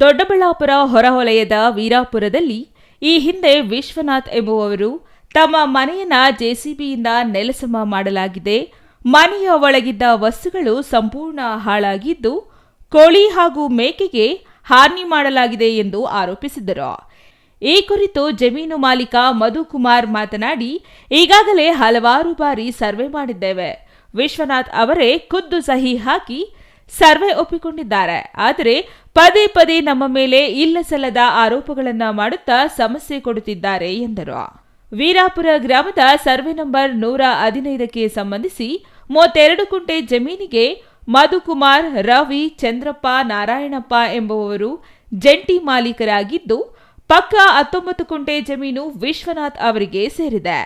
ದೊಡ್ಡಬಳ್ಳಾಪುರ ಹೊರವಲಯದ ವೀರಾಪುರದಲ್ಲಿ ಈ ಹಿಂದೆ ವಿಶ್ವನಾಥ್ ಎಂಬುವವರು ತಮ್ಮ ಮನೆಯನ್ನ ಜೆಸಿಬಿಯಿಂದ ನೆಲಸಮ ಮಾಡಲಾಗಿದೆ. ಮನೆಯ ಒಳಗಿದ್ದ ವಸ್ತುಗಳು ಸಂಪೂರ್ಣ ಹಾಳಾಗಿದ್ದು ಕೋಳಿ ಹಾಗೂ ಮೇಕೆಗೆ ಹಾನಿ ಮಾಡಲಾಗಿದೆ ಎಂದು ಆರೋಪಿಸಿದರು ಈ ಕುರಿತು ಜಮೀನು ಮಾಲೀಕ ಮಧುಕುಮಾರ್ ಮಾತನಾಡಿ, ಈಗಾಗಲೇ ಹಲವಾರು ಬಾರಿ ಸರ್ವೆ ಮಾಡಿದ್ದೇವೆ. ವಿಶ್ವನಾಥ್ ಅವರೇ ಖುದ್ದು ಸಹಿ ಹಾಕಿ ಸರ್ವೆ ಒಪ್ಪಿಕೊಂಡಿದ್ದಾರೆ. ಆದರೆ ಪದೇ ಪದೇ ನಮ್ಮ ಮೇಲೆ ಇಲ್ಲಸಲ್ಲದ ಆರೋಪಗಳನ್ನು ಮಾಡುತ್ತಾ ಸಮಸ್ಯೆ ಕೊಡುತ್ತಿದ್ದಾರೆ ಎಂದರು. ವೀರಾಪುರ ಗ್ರಾಮದ ಸರ್ವೆ ನಂಬರ್ ನೂರ ಹದಿನೈದಕ್ಕೆ ಸಂಬಂಧಿಸಿ ಮೂವತ್ತೆರಡು ಕುಂಟೆ ಜಮೀನಿಗೆ ಮಧುಕುಮಾರ್, ರವಿ, ಚಂದ್ರಪ್ಪ, ನಾರಾಯಣಪ್ಪ ಎಂಬುವವರು ಜಂಟಿ ಮಾಲೀಕರಾಗಿದ್ದು, ಪಕ್ಕ ಹತ್ತೊಂಬತ್ತು ಕುಂಟೆ ಜಮೀನು ವಿಶ್ವನಾಥ್ ಅವರಿಗೆ ಸೇರಿದೆ.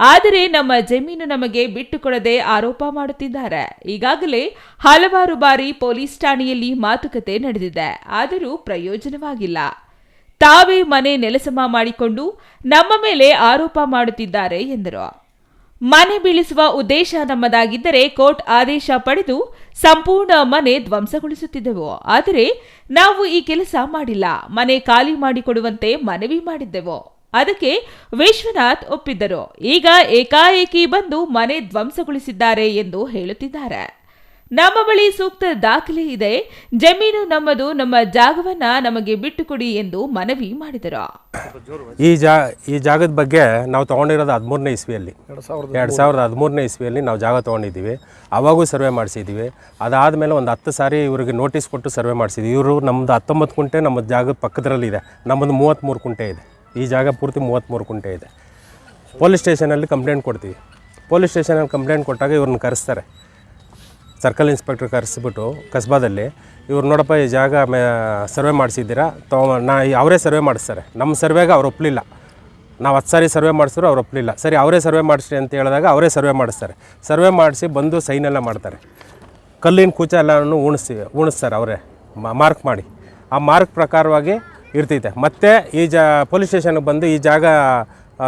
ಆದರೆ ನಮ್ಮ ಜಮೀನು ನಮಗೆ ಬಿಟ್ಟುಕೊಡದೆ ಆರೋಪ ಮಾಡುತ್ತಿದ್ದಾರೆ. ಈಗಾಗಲೇ ಹಲವಾರು ಬಾರಿ ಪೊಲೀಸ್ ಠಾಣೆಯಲ್ಲಿ ಮಾತುಕತೆ ನಡೆದಿದೆ. ಆದರೂ ಪ್ರಯೋಜನವಾಗಿಲ್ಲ. ತಾವೇ ಮನೆ ನೆಲಸಮ ಮಾಡಿಕೊಂಡು ನಮ್ಮ ಮೇಲೆ ಆರೋಪ ಮಾಡುತ್ತಿದ್ದಾರೆ ಎಂದರು. ಮನೆ ಬೀಳಿಸುವ ಉದ್ದೇಶ ನಮ್ಮದಾಗಿದ್ದರೆ ಕೋರ್ಟ್ ಆದೇಶ ಪಡೆದು ಸಂಪೂರ್ಣ ಮನೆ ಧ್ವಂಸಗೊಳಿಸುತ್ತಿದ್ದೆವು. ಆದರೆ ನಾವು ಈ ಕೆಲಸ ಮಾಡಿಲ್ಲ. ಮನೆ ಖಾಲಿ ಮಾಡಿಕೊಡುವಂತೆ ಮನವಿ ಮಾಡಿದ್ದೆವು. ಅದಕ್ಕೆ ವಿಶ್ವನಾಥ್ ಒಪ್ಪಿದ್ದರು. ಈಗ ಏಕಾಏಕಿ ಬಂದು ಮನೆ ಧ್ವಂಸಗೊಳಿಸಿದ್ದಾರೆ ಎಂದು ಹೇಳುತ್ತಿದ್ದಾರೆ. ನಮ್ಮ ಬಳಿ ಸೂಕ್ತ ದಾಖಲೆ ಇದೆ. ಜಮೀನು ನಮ್ಮದು. ನಮ್ಮ ಜಾಗವನ್ನ ನಮಗೆ ಬಿಟ್ಟುಕೊಡಿ ಎಂದು ಮನವಿ ಮಾಡಿದರು. ಈ ಜಾ ಈ ಜಾಗದ ಬಗ್ಗೆ ನಾವು ತೊಗೊಂಡಿರೋದು ಹದಿಮೂರನೇ ಇಸ್ವಿಯಲ್ಲಿ. ಎರಡು ಸಾವಿರದ ಹದಿಮೂರನೇ ಇಸ್ವಿಯಲ್ಲಿ ನಾವು ಜಾಗ ತೊಗೊಂಡಿದ್ದೀವಿ. ಅವಾಗೂ ಸರ್ವೆ ಮಾಡಿಸಿದ್ದೀವಿ. ಅದಾದಮೇಲೆ ಒಂದು ಹತ್ತು ಸಾರಿ ಇವರಿಗೆ ನೋಟಿಸ್ ಕೊಟ್ಟು ಸರ್ವೆ ಮಾಡಿಸಿದ್ವಿ ಇವರು ನಮ್ಮದು ಹತ್ತೊಂಬತ್ತು ಕುಂಟೆ ನಮ್ಮ ಜಾಗದ ಪಕ್ಕದಲ್ಲಿದೆ ನಮ್ಮದು ಮೂವತ್ತ್ಮೂರು ಕುಂಟೆ ಇದೆ. ಈ ಜಾಗ ಪೂರ್ತಿ ಮೂವತ್ತ್ಮೂರು ಕುಂಟೆ ಇದೆ. ಪೊಲೀಸ್ ಸ್ಟೇಷನಲ್ಲಿ ಕಂಪ್ಲೇಂಟ್ ಕೊಡ್ತೀವಿ. ಪೊಲೀಸ್ ಸ್ಟೇಷನಲ್ಲಿ ಕಂಪ್ಲೇಂಟ್ ಕೊಟ್ಟಾಗ ಇವ್ರನ್ನ ಕರೆಸ್ತಾರೆ. ಸರ್ಕಲ್ ಇನ್ಸ್ಪೆಕ್ಟ್ರ್ ಕರೆಸಿಬಿಟ್ಟು ಕಸ್ಬಾದಲ್ಲಿ, ಇವ್ರು ನೋಡಪ್ಪ, ಈ ಜಾಗ ಮೇ ಸರ್ವೆ ಮಾಡಿಸಿದ್ದೀರಾ? ತಗೊ ನಾ ಅವರೇ ಸರ್ವೆ ಮಾಡಿಸ್ತಾರೆ. ನಮ್ಮ ಸರ್ವೆಗೆ ಅವ್ರು ಒಪ್ಪಲಿಲ್ಲ ನಾವು ಹತ್ತು ಸಾರಿ ಸರ್ವೆ ಮಾಡಿಸಿದ್ರು ಅವ್ರು ಒಪ್ಪಲಿಲ್ಲ ಸರಿ, ಅವರೇ ಸರ್ವೆ ಮಾಡಿಸ್ರಿ ಅಂತ ಹೇಳಿದಾಗ ಅವರೇ ಸರ್ವೆ ಮಾಡಿಸ್ತಾರೆ. ಸರ್ವೆ ಮಾಡಿಸಿ ಬಂದು ಸೈನೆಲ್ಲ ಮಾಡ್ತಾರೆ. ಕಲ್ಲಿನ ಕೂಚ ಎಲ್ಲನೂ ಉಣಿಸಿ ಉಣಿಸ್ತಾರೆ ಅವರೇ. ಮಾರ್ಕ್ ಮಾಡಿ. ಆ ಮಾರ್ಕ್ ಪ್ರಕಾರವಾಗಿ ಇರ್ತೈತೆ. ಮತ್ತು ಈ ಜ ಪೊಲೀಸ್ ಸ್ಟೇಷನ್ಗೆ ಬಂದು ಈ ಜಾಗ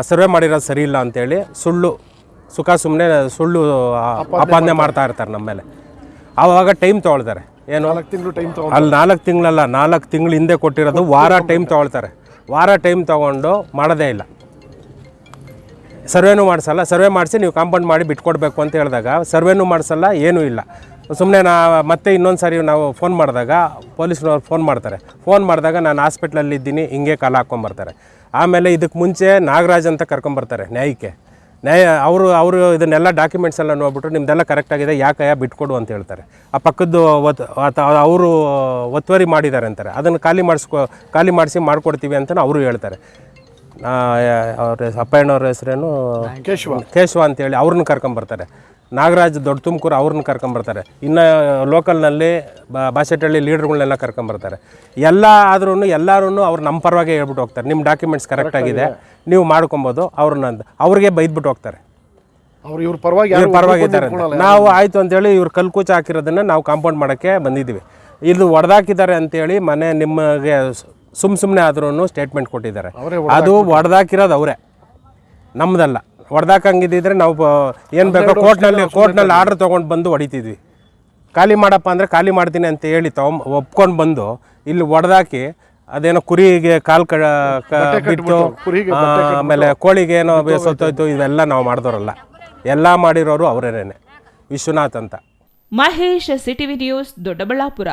ಸರ್ವೆ ಮಾಡಿರೋದು ಸರಿ ಇಲ್ಲ ಅಂತೇಳಿ ಸುಳ್ಳು ಸುಖ ಸುಮ್ಮನೆ ಸುಳ್ಳು ಅಪಾದನೆ ಆಪಾದನೆ ಮಾಡ್ತಾ ಇರ್ತಾರೆ ನಮ್ಮ ಮೇಲೆ. ಆವಾಗ ಟೈಮ್ ತೊಗೊಳ್ತಾರೆ. ಏನು? ತಿಂಗಳು ಟೈಮ್ ತೊಗೊಂಡು ಅಲ್ಲಿ ನಾಲ್ಕು ತಿಂಗಳಲ್ಲ ನಾಲ್ಕು ತಿಂಗಳು ಹಿಂದೆ ಕೊಟ್ಟಿರೋದು ವಾರ ಟೈಮ್ ತೊಗೊಳ್ತಾರೆ. ವಾರ ಟೈಮ್ ತೊಗೊಂಡು ಮಾಡೋದೇ ಇಲ್ಲ. ಸರ್ವೇನೂ ಮಾಡಿಸಲ್ಲ. ಸರ್ವೆ ಮಾಡಿಸಿ ನೀವು ಕಾಂಪೌಂಡ್ ಮಾಡಿ ಬಿಟ್ಕೊಡ್ಬೇಕು ಅಂತ ಹೇಳಿದಾಗ ಸರ್ವೇನೂ ಮಾಡಿಸಲ್ಲ ಏನೂ ಇಲ್ಲ. ಸುಮ್ಮನೆ ನಾ ಮತ್ತೆ ಇನ್ನೊಂದು ಸಾರಿ ನಾವು ಫೋನ್ ಮಾಡಿದಾಗ ಪೊಲೀಸ್ನವ್ರು ಫೋನ್ ಮಾಡ್ತಾರೆ. ಫೋನ್ ಮಾಡಿದಾಗ ನಾನು ಹಾಸ್ಪಿಟ್ಲಲ್ಲಿ ಇದ್ದೀನಿ ಹಿಂಗೆ ಕಾಲ ಹಾಕ್ಕೊಂಬರ್ತಾರೆ. ಆಮೇಲೆ ಇದಕ್ಕೆ ಮುಂಚೆ ನಾಗರಾಜ್ ಅಂತ ಕರ್ಕೊಂಬರ್ತಾರೆ ನ್ಯಾಯಕ್ಕೆ. ನ್ಯಾಯ ಅವರು ಅವರು ಇದನ್ನೆಲ್ಲ ಡಾಕ್ಯುಮೆಂಟ್ಸ್ ಎಲ್ಲ ನೋಡ್ಬಿಟ್ಟು ನಿಮ್ದೆಲ್ಲ ಕರೆಕ್ಟಾಗಿದೆ ಯಾಕಯ್ಯ ಬಿಟ್ಕೊಡು ಅಂತ ಹೇಳ್ತಾರೆ. ಆ ಪಕ್ಕದ್ದು ಒತ್ ಅವರು ಒತ್ತುವರಿ ಮಾಡಿದ್ದಾರೆ ಅಂತಾರೆ. ಅದನ್ನು ಖಾಲಿ ಮಾಡಿಸ್ಕೊ ಖಾಲಿ ಮಾಡಿಸಿ ಮಾಡಿಕೊಡ್ತೀವಿ ಅಂತ ಅವರು ಹೇಳ್ತಾರೆ. ಅವ್ರ ಅಪ್ಪಯ್ಯನವ್ರ ಹೆಸರೇನು? ಕೇಶವ. ಕೇಶವ ಅಂತೇಳಿ ಅವ್ರನ್ನ ಕರ್ಕೊಂಬರ್ತಾರೆ. ನಾಗರಾಜ್ ದೊಡ್ಡ ತುಮಕೂರು ಅವ್ರನ್ನ ಕರ್ಕೊಂಬರ್ತಾರೆ. ಇನ್ನು ಲೋಕಲ್ನಲ್ಲಿ ಬಾಸೆಟಳ್ಳಿ ಲೀಡರ್ಗಳನ್ನೆಲ್ಲ ಕರ್ಕೊಂಬರ್ತಾರೆ. ಎಲ್ಲ ಆದ್ರೂ ಎಲ್ಲರೂ ಅವ್ರು ನಮ್ಮ ಪರವಾಗಿ ಹೇಳ್ಬಿಟ್ಟು ಹೋಗ್ತಾರೆ. ನಿಮ್ಮ ಡಾಕ್ಯುಮೆಂಟ್ಸ್ ಕರೆಕ್ಟಾಗಿದೆ ನೀವು ಮಾಡ್ಕೊಬೋದು ಅವ್ರನ್ನ ಅಂತ. ಅವ್ರಿಗೆ ಬೈದ್ಬಿಟ್ಟು ಹೋಗ್ತಾರೆ. ಅವ್ರು ಇವ್ರ ಪರವಾಗಿ ಇವ್ರ ಪರವಾಗಿ ಇದ್ದಾರೆ ಅಂತ. ನಾವು ಆಯಿತು ಅಂತೇಳಿ ಇವ್ರು ಕಲ್ಕೂಚ ಹಾಕಿರೋದನ್ನ ನಾವು ಕಾಂಪೌಂಡ್ ಮಾಡೋಕ್ಕೆ ಬಂದಿದ್ದೀವಿ. ಇದು ಒಡೆದಾಕಿದ್ದಾರೆ ಅಂತೇಳಿ ಮನೆ ನಿಮಗೆ ಸುಮ್ ಸುಮ್ಮನೆ ಆದ್ರೂ ಸ್ಟೇಟ್ಮೆಂಟ್ ಕೊಟ್ಟಿದ್ದಾರೆ. ಅವರೇ ಅದು ಒಡೆದಾಕಿರೋದು ಅವರೇ. ನಮ್ದಲ್ಲ. ಹೊಡೆದಾಕಂಗಿದ್ದಿದ್ರೆ ನಾವು ಏನು ಬೇಕೋ ಕೋರ್ಟ್ನಲ್ಲಿ ಕೋರ್ಟ್ನಲ್ಲಿ ಆರ್ಡರ್ ತೊಗೊಂಡು ಬಂದು ಹೊಡಿತಿದ್ವಿ. ಖಾಲಿ ಮಾಡಪ್ಪ ಅಂದರೆ ಖಾಲಿ ಮಾಡ್ತೀನಿ ಅಂತ ಹೇಳಿ ತಗೊಂಬ ಒಪ್ಕೊಂಡು ಬಂದು ಇಲ್ಲಿ ಹೊಡೆದಾಕಿ ಅದೇನೋ ಕುರಿಗೆ ಕಾಲು ಕ ಬಿಟ್ಟು ಆಮೇಲೆ ಕೋಳಿಗೆ ಏನೋ ಸತ್ತೋಯ್ತು ಇವೆಲ್ಲ ನಾವು ಮಾಡಿದವರಲ್ಲ ಎಲ್ಲ ಮಾಡಿರೋರು ಅವರೇನೆ ವಿಶ್ವನಾಥ್ ಅಂತ. Mahesh city videos Doddaballapura.